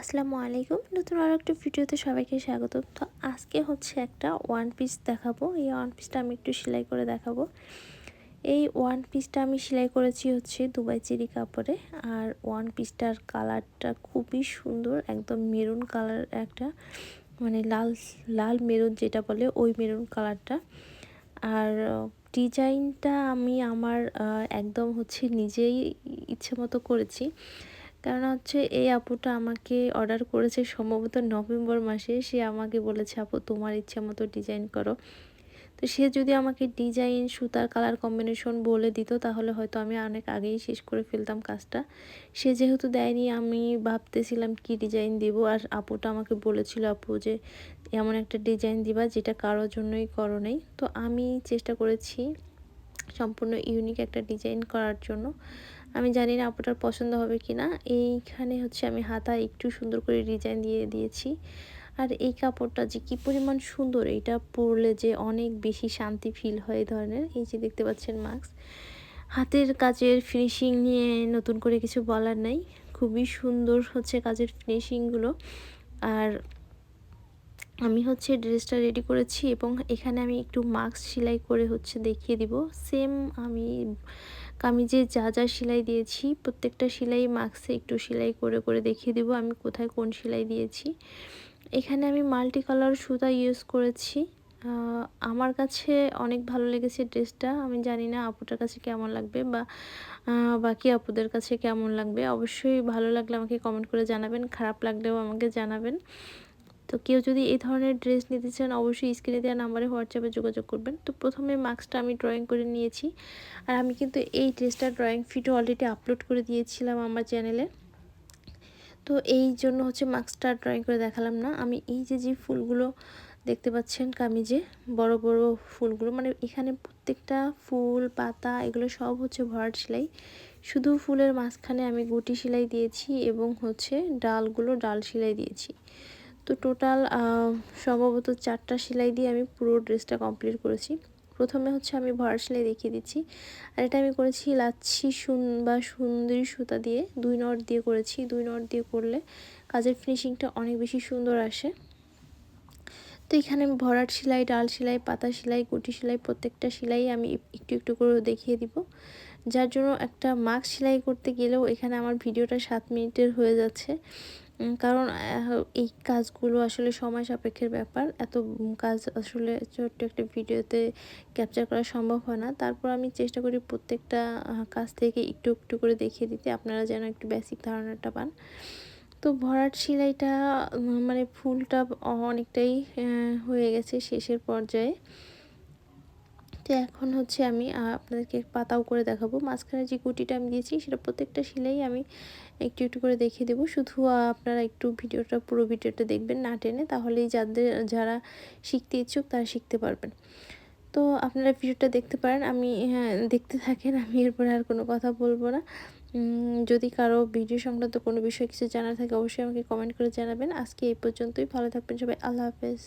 আসসালামু আলাইকুম। নতুন আরও একটা ভিডিওতে সবাইকে স্বাগত তো আজকে হচ্ছে একটা ওয়ান পিস দেখাবো। এই ওয়ান পিসটা আমি একটু সেলাই করে দেখাবো। এই ওয়ান পিসটা আমি সেলাই করেছি হচ্ছে দুবাই চেরি কাপড়ে। আর ওয়ান পিসটার কালারটা খুবই সুন্দর, একদম মেরুন কালার একটা মানে লাল লাল মেরুন যেটা বলে ওই মেরুন কালারটা। আর ডিজাইনটা আমি আমার একদম হচ্ছে নিজেই ইচ্ছে মতো করেছি। কারণ হচ্ছে এই আপুটা আমাকে অর্ডার করেছে সম্ভবত নভেম্বর মাসে। সে আমাকে বলেছে, আপু, তোমার ইচ্ছা মতো ডিজাইন করো। তো সে যদি আমাকে ডিজাইন সুতার কালার কম্বিনেশন বলে দিত, তাহলে হয়তো আমি অনেক আগেই শেষ করে ফেলতাম কাজটা। সে যেহেতু দেয়নি, আমি ভাবতেছিলাম কি ডিজাইন দিব। আর আপুটা আমাকে বলেছিল, আপু, যে এমন একটা ডিজাইন দিবা যেটা কারোর জন্যই করো নেই। তো আমি চেষ্টা করেছি সম্পূর্ণ ইউনিক একটা ডিজাইন করার জন্য। আমি জানি না আপুটার পছন্দ হবে কি না এইখানে হচ্ছে আমি হাতা একটু সুন্দর করে ডিজাইন দিয়ে দিয়েছি। আর এই কাপড়টা যে কি পরিমাণ সুন্দর, এটা পরলে যে অনেক বেশি শান্তি ফিল হয় ধরনের। এই যে দেখতে পাচ্ছেন মাস্ক হাতের কাজের ফিনিশিং নিয়ে নতুন করে কিছু বলার নাই। খুবই সুন্দর হচ্ছে কাজের ফিনিশিংগুলো আর আমি হচ্ছে ড্রেসটা রেডি করেছি এবং এখানে আমি একটু মাস্ক সেলাই করে হচ্ছে দেখিয়ে দিব। সেম আমি কামিজে যা যা সেলাই দিয়েছি, প্রত্যেকটা সেলাই মাস্কে একটু সেলাই করে করে দেখিয়ে দেবো আমি কোথায় কোন সেলাই দিয়েছি। এখানে আমি মাল্টি কালার সুতা ইউজ করেছি। আমার কাছে অনেক ভালো লেগেছে ড্রেসটা। আমি জানি না আপুটার কাছে কেমন লাগবে বা বাকি আপুদের কাছে কেমন লাগবে। অবশ্যই ভালো লাগলে আমাকে কমেন্ট করে জানাবেন, খারাপ লাগলেও আমাকে জানাবেন। তো কেউ যদি এই ধরনের ড্রেস নিতে চান, অবশ্যই স্ক্রিনে দেওয়া নাম্বারে হোয়াটসঅ্যাপে যোগাযোগ করবেন। তো প্রথমে মাস্কটা আমি ড্রয়িং করে নিয়েছি। আর আমি কিন্তু এই ড্রেসটা ড্রয়িং ফিটও অলরেডি আপলোড করে দিয়েছিলাম আমার চ্যানেলে তো এই জন্য হচ্ছে মাস্কটা ড্রয়িং করে দেখালাম না। আমি এই যে যে ফুলগুলো দেখতে পাচ্ছেন কামিজে, বড় বড় ফুলগুলো মানে এখানে প্রত্যেকটা ফুল, পাতা, এগুলো সব হচ্ছে ভরাট সেলাই। শুধু ফুলের মাঝখানে আমি গুটি সেলাই দিয়েছি এবং হচ্ছে ডালগুলো ডাল সেলাই দিয়েছি। তো টোটাল সম্ভবত চারটা সেলাই দিয়ে আমি পুরো ড্রেসটা কমপ্লিট করেছি। প্রথমে হচ্ছে আমি ভর সেলাই দেখিয়ে দিচ্ছি। আর এটা আমি করেছি লাচ্ছি সুন বা সুন্দরী সুতা দিয়ে। দুই নট দিয়ে করেছি। দুই নট দিয়ে করলে কাজের ফিনিশিংটা অনেক বেশি সুন্দর আসে। তো এখানে আমি ভরাট সেলাই, ডাল সেলাই, পাতা সেলাই গুটি সেলাই প্রত্যেকটা সেলাই আমি একটু একটু করে দেখিয়ে দিব। যার জন্য একটা মাস্ক সেলাই করতে গেলেও এখানে আমার ভিডিওটা সাত মিনিটের হয়ে যাচ্ছে। কারণ এই কাজগুলো আসলে সময় সাপেক্ষের ব্যাপার। এত কাজ আসলে ছোট্ট একটা ভিডিওতে ক্যাপচার করা সম্ভব হয় না। তারপর আমি চেষ্টা করি প্রত্যেকটা কাজ থেকে একটু একটু করে দেখিয়ে দিতে। আপনারা যেন একটু বেসিক ধারণাটা পান। তো ভরাট সেলাইটা মানে ফুলটা অনেকটাই হয়ে গেছে শেষের পর্যায়ে। তো এখন হচ্ছে আমি আপনাদেরকে পাতাও করে দেখাবো। মাঝখানে যে গুটিটা আমি দিয়েছি সেটা প্রত্যেকটা সেলাই আমি একটু একটু করে দেখিয়ে দেবো। শুধু আপনারা একটু ভিডিওটা পুরো ভিডিওটা দেখবেন না টেনে তাহলেই যাদের যারা শিখতে ইচ্ছুক তারা শিখতে পারবেন। তো আপনারা ভিডিওটা দেখতে পারেন আমি হ্যাঁ, দেখতে থাকেন আমি এরপরে আর কোনো কথা বলব না। যদি কারও ভিডিও সংক্রান্ত কোনো বিষয় কিছু জানার থাকে অবশ্যই আমাকে কমেন্ট করে জানাবেন। আজকে এই পর্যন্তই ভালো থাকবেন সবাই আল্লাহ হাফেজ।